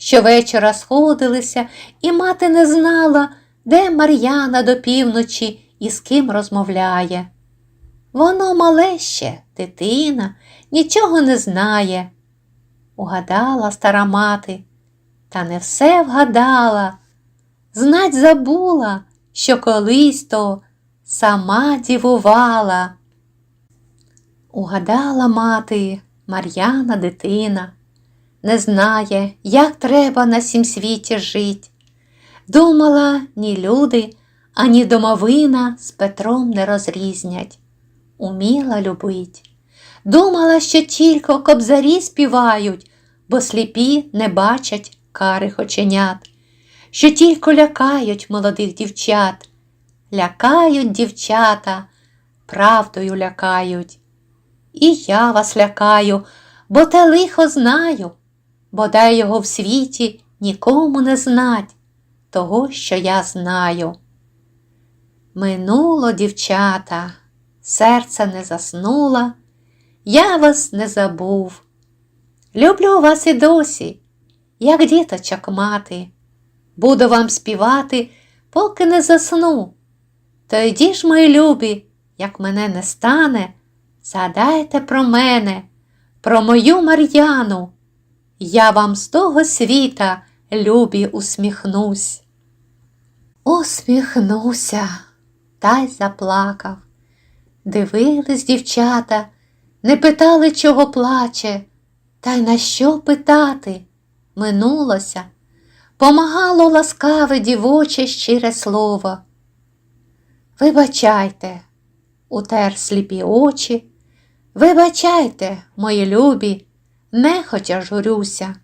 Щовечора сходилися, і мати не знала, де Мар'яна до півночі і з ким розмовляє. Воно мале ще, дитина, нічого не знає. Угадала стара мати, та не все вгадала. Знать забула, що колись то сама дівувала. Угадала мати, Мар'яна дитина, не знає, як треба на сім світі жить. Думала, ні люди, ані домовина з Петром не розрізнять. Уміла любить. Думала, що тільки кобзарі співають, бо сліпі не бачать карих оченят, що тільки лякають молодих дівчат, лякають дівчата, правдою лякають. І я вас лякаю, бо те лихо знаю, бодай його в світі нікому не знать того, що я знаю. Минуло, дівчата, серце не заснула, я вас не забув. Люблю вас і досі, як діточок мати. Буду вам співати, поки не засну. Тоді ж, мої любі, як мене не стане, згадайте про мене, про мою Мар'яну. Я вам з того світа, любі, усміхнусь. Усміхнуся, та й заплакав. Дивились дівчата, не питали, чого плаче, та й на що питати. Минулося, помагало ласкаве дівоче щире слово. Вибачайте, утер сліпі очі, вибачайте, мої любі, нехотя журюся.